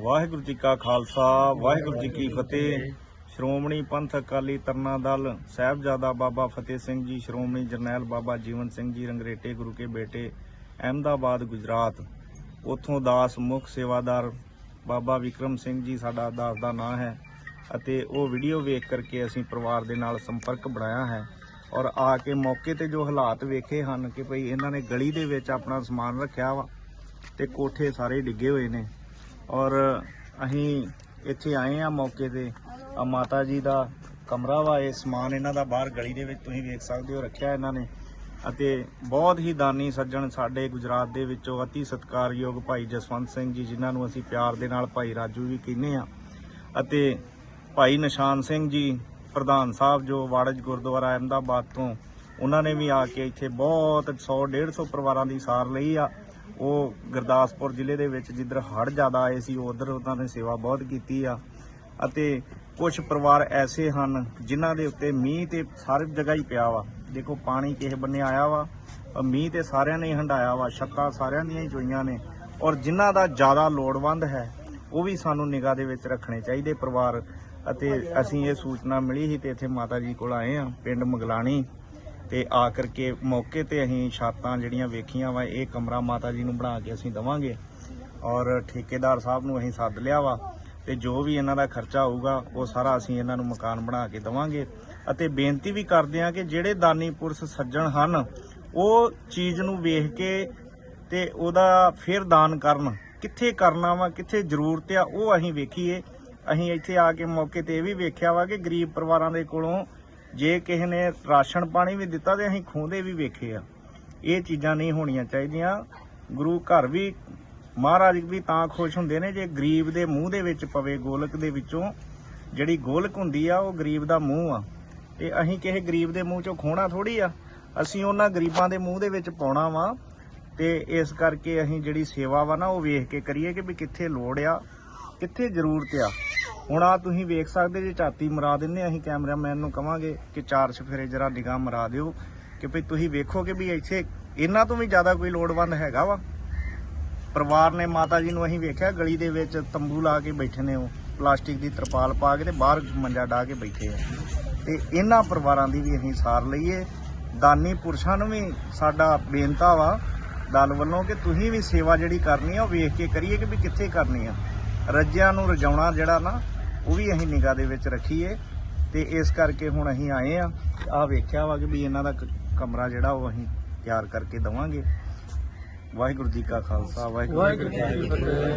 ਵਾਹਿਗੁਰੂ ਜੀ ਕਾ ਖਾਲਸਾ, ਵਾਹਿਗੁਰੂ ਜੀ ਕੀ ਫਤਿਹ। ਸ਼੍ਰੋਮਣੀ ਪੰਥ ਅਕਾਲੀ ਤਰਨਾ ਦਲ, ਸਾਹਿਬਜ਼ਾਦਾ ਬਾਬਾ ਫਤਿਹ ਸਿੰਘ ਜੀ, ਸ਼੍ਰੋਮਣੀ ਜਰਨੈਲ ਬਾਬਾ ਜੀਵਨ ਸਿੰਘ ਜੀ, ਰੰਗਰੇਟੇ ਗੁਰੂ ਕੇ ਬੇਟੇ, ਅਹਿਮਦਾਬਾਦ, ਗੁਜਰਾਤ। ਉਥੋਂ ਦਾਸ ਮੁੱਖ ਸੇਵਾਦਾਰ ਬਾਬਾ ਵਿਕਰਮ ਸਿੰਘ ਜੀ, ਸਾਡਾ ਦਾਸ ਦਾ ਨਾਂ ਹੈ ਅਤੇ ਉਹ ਵੀਡੀਓ ਵੇਖ ਕਰਕੇ ਅਸੀਂ ਪਰਿਵਾਰ ਦੇ ਨਾਲ ਸੰਪਰਕ ਬਣਾਇਆ ਹੈ ਔਰ ਆ ਕੇ ਮੌਕੇ ਤੇ ਜੋ ਹਾਲਾਤ ਵੇਖੇ ਹਨ ਕਿ ਭਈ ਇਹਨਾਂ ਨੇ ਗਲੀ ਦੇ ਵਿੱਚ ਆਪਣਾ ਸਮਾਨ ਰੱਖਿਆ ਵਾ ਤੇ ਕੋਠੇ ਸਾਰੇ ਡਿੱਗੇ ਹੋਏ ਨੇ। ਔਰ ਅਸੀਂ ਇੱਥੇ ਆਏ ਆ ਮੌਕੇ ਤੇ। ਆ ਮਾਤਾ ਜੀ ਦਾ ਕਮਰਾ ਵਾ, ਇਹ ਸਮਾਨ ਇਹਨਾਂ ਦਾ ਬਾਹਰ ਗਲੀ ਦੇ ਵਿੱਚ ਤੁਸੀਂ ਵੇਖ ਸਕਦੇ ਹੋ, ਰੱਖਿਆ ਇਹਨਾਂ ਨੇ। ਅਤੇ ਬਹੁਤ ਹੀ ਦਾਨੀ ਸੱਜਣ ਸਾਡੇ ਗੁਜਰਾਤ ਦੇ ਵਿੱਚੋਂ ਅਤੀ ਸਤਿਕਾਰਯੋਗ ਭਾਈ ਜਸਵੰਤ ਸਿੰਘ ਜੀ, ਜਿਨ੍ਹਾਂ ਨੂੰ ਅਸੀਂ ਪਿਆਰ ਦੇ ਨਾਲ ਭਾਈ ਰਾਜੂ ਵੀ ਕਹਿੰਦੇ ਆ ਅਤੇ ਭਾਈ ਨਿਸ਼ਾਨ ਸਿੰਘ ਜੀ, ਪ੍ਰਧਾਨ ਸਾਹਿਬ ਜੋ ਵਾੜਜ ਗੁਰਦੁਆਰਾ ਅਹਿਮਦਾਬਾਦ ਤੋਂ, ਉਹਨਾਂ ਨੇ ਵੀ ਆ ਕੇ ਇੱਥੇ ਬਹੁਤ 100 150 ਪਰਿਵਾਰਾਂ ਦੀ ਸਾਰ ਲਈ ਆ। ਉਹ ਗੁਰਦਾਸਪੁਰ ਜ਼ਿਲ੍ਹੇ ਦੇ ਵਿੱਚ ਜਿੱਧਰ ਹੜ੍ਹ ਜ਼ਿਆਦਾ ਆਏ ਸੀ, ਉਧਰ ਉਹਨਾਂ ਨੇ ਸੇਵਾ ਬਹੁਤ ਕੀਤੀ ਆ। ਅਤੇ ਕੁਝ ਪਰਿਵਾਰ ਐਸੇ ਹਨ ਜਿਨ੍ਹਾਂ ਦੇ ਉੱਤੇ ਮੀਂਹ ਤੇ ਸਾਰੀ ਜਗ੍ਹਾ ਹੀ ਪਿਆ ਵਾ। ਦੇਖੋ, ਪਾਣੀ ਕਿਸੇ ਬੰਨੇ ਆਇਆ ਵਾ ਮੀਂਹ ਤੇ ਸਾਰਿਆਂ ਨੇ ਹੀ ਹੰਡਾਇਆ ਵਾ, ਛੱਤਾਂ ਸਾਰਿਆਂ ਦੀਆਂ ਹੀ ਜੋਈਆਂ ਨੇ। ਔਰ ਜਿਨ੍ਹਾਂ ਦਾ ਜ਼ਿਆਦਾ ਲੋੜਵੰਦ ਹੈ, ਉਹ ਵੀ ਸਾਨੂੰ ਨਿਗਾਹ ਦੇ ਵਿੱਚ ਰੱਖਣੇ ਚਾਹੀਦੇ ਪਰਿਵਾਰ। ਅਤੇ ਅਸੀਂ ਇਹ ਸੂਚਨਾ ਮਿਲੀ ਸੀ ਤੇ ਇੱਥੇ ਮਾਤਾ ਜੀ ਕੋਲ ਆਏ ਆ, ਪਿੰਡ ਮਗਲਾਣੀ। ਤੇ ਆ ਕਰਕੇ ਮੌਕੇ ਤੇ ਅਸੀਂ ਛਾਤਾਂ ਜਿਹੜੀਆਂ ਵੇਖੀਆਂ ਵਾ, ਇਹ ਕਮਰਾ ਮਾਤਾ ਜੀ ਨੂੰ ਬਣਾ ਕੇ ਅਸੀਂ ਦਵਾਂਗੇ। ਔਰ ਠੇਕੇਦਾਰ ਸਾਹਿਬ ਨੂੰ ਅਸੀਂ ਸੱਦ ਲਿਆ ਵਾ ਤੇ ਜੋ ਵੀ ਇਹਨਾਂ ਦਾ ਖਰਚਾ ਹੋਊਗਾ, ਉਹ ਸਾਰਾ ਅਸੀਂ ਇਹਨਾਂ ਨੂੰ ਮਕਾਨ ਬਣਾ ਕੇ ਦਵਾਂਗੇ। ਅਤੇ ਬੇਨਤੀ ਵੀ ਕਰਦੇ ਹਾਂ ਕਿ ਜਿਹੜੇ ਦਾਨੀ ਪੁਰਸ਼ ਸੱਜਣ ਹਨ, ਉਹ ਚੀਜ਼ ਨੂੰ ਵੇਖ ਕੇ ਤੇ ਉਹਦਾ ਫਿਰ ਦਾਨ ਕਰਨ। ਕਿੱਥੇ ਕਰਨਾ ਵਾ, ਕਿੱਥੇ ਜ਼ਰੂਰਤ ਆ, ਉਹ ਅਸੀਂ ਵੇਖੀਏ। ਅਸੀਂ ਇੱਥੇ ਆ ਕੇ ਮੌਕੇ ਤੇ ਇਹ ਵੀ ਵੇਖਿਆ ਵਾ ਕਿ ਗਰੀਬ ਪਰਿਵਾਰਾਂ ਦੇ ਕੋਲੋਂ ਜੇ ਕਿਸੇ ਨੇ ਰਾਸ਼ਨ ਪਾਣੀ ਵੀ ਦਿੱਤਾ ਤੇ ਅਸੀਂ ਖੋਹਦੇ ਵੀ ਵੇਖੇ ਆ। ਇਹ ਚੀਜ਼ਾਂ ਨਹੀਂ ਹੋਣੀਆਂ ਚਾਹੀਦੀਆਂ। ਗੁਰੂ ਘਰ ਵੀ ਮਹਾਰਾਜ ਵੀ ਤਾਂ ਖੁਸ਼ ਹੁੰਦੇ ਨੇ ਜੇ ਗਰੀਬ ਦੇ ਮੂੰਹ ਦੇ ਵਿੱਚ ਪਵੇ, ਗੋਲਕ ਦੇ ਵਿੱਚੋਂ। ਜਿਹੜੀ ਗੋਲਕ ਹੁੰਦੀ ਆ, ਉਹ ਗਰੀਬ ਦਾ ਮੂੰਹ ਆ। ਤੇ ਅਸੀਂ ਕਿਸੇ ਗਰੀਬ ਦੇ ਮੂੰਹ ਚੋਂ ਖੋਣਾ ਥੋੜੀ ਆ। ਅਸੀਂ ਉਹਨਾਂ ਗਰੀਬਾਂ ਦੇ ਮੂੰਹ ਦੇ ਵਿੱਚ ਪਾਉਣਾ ਵਾ। ਤੇ ਇਸ ਕਰਕੇ ਅਸੀਂ ਜਿਹੜੀ ਸੇਵਾ ਵਾ ਨਾ, ਉਹ ਵੇਖ ਕੇ ਕਰੀਏ ਕਿ ਵੀ ਕਿੱਥੇ ਲੋੜ ਆ, ਕਿੱਥੇ ਜ਼ਰੂਰਤ ਆ। ਹੁਣ ਆ ਤੁਸੀਂ ਵੇਖ ਸਕਦੇ ਜੇ ਝਾਤੀ ਮਰਾ ਦਿੰਨੇ ਅਸੀਂ ਕੈਮਰਾਮੈਨ ਨੂੰ ਕਵਾਂਗੇ ਕਿ ਚਾਰ ਸਫੇਰੇ ਜਰਾ ਨਿਗਾਹ ਮਰਾ ਦਿਓ, ਕਿ ਭਈ ਤੁਸੀਂ ਵੇਖੋ ਕਿ ਵੀ ਇੱਥੇ ਇਹਨਾਂ ਤੋਂ ਵੀ ਜ਼ਿਆਦਾ ਕੋਈ ਲੋੜਵੰਦ ਹੈਗਾ ਵਾ? ਪਰਿਵਾਰ ਨੇ ਮਾਤਾ ਜੀ ਨੂੰ ਅਸੀਂ ਵੇਖਿਆ, ਗਲੀ ਦੇ ਵਿੱਚ ਤੰਬੂ ਲਾ ਕੇ ਬੈਠੇ ਨੇ ਉਹ, ਪਲਾਸਟਿਕ ਦੀ ਤਰਪਾਲ ਪਾ ਕੇ ਤੇ ਬਾਹਰ ਮੰਜਾ ਢਾ ਕੇ ਬੈਠੇ ਆ। ਤੇ ਇਹਨਾਂ ਪਰਿਵਾਰਾਂ ਦੀ ਵੀ ਅਸੀਂ ਸਾਰ ਲਈਏ। ਦਾਨੀ ਪੁਰਸ਼ਾਂ ਨੂੰ ਵੀ ਸਾਡਾ ਬੇਨਤਾ ਵਾ, ਦਲ ਵੱਲੋਂ ਕਿ ਤੁਸੀਂ ਵੀ ਸੇਵਾ ਜਿਹੜੀ ਕਰਨੀ ਆ, ਉਹ ਵੇਖ ਕੇ ਕਰੀਏ ਕਿ ਵੀ ਕਿੱਥੇ ਕਰਨੀ ਆ। ਰੱਜਿਆਂ ਨੂੰ ਰਜਾਉਣਾ ਜਿਹੜਾ ਨਾ ਉਹ ਵੀ ਅਸੀਂ ਨਿਗਾਹ ਦੇ ਵਿੱਚ ਰੱਖੀਏ ਤੇ ਇਸ ਕਰਕੇ ਹੁਣ ਅਸੀਂ ਆਏ ਆ ਆ ਵੇਖਿਆ ਵਾ ਕਿ ਵੀ ਇਹਨਾਂ ਦਾ ਕ- ਕਮਰਾ ਜਿਹੜਾ ਉਹ ਅਸੀਂ ਤਿਆਰ ਕਰਕੇ ਦਵਾਂਗੇ। ਵਾਹਿਗੁਰੂ ਜੀ ਕਾ ਖਾਲਸਾ, ਵਾਹਿਗੁਰੂ ਜੀ ਕੀ ਫਤਿਹ।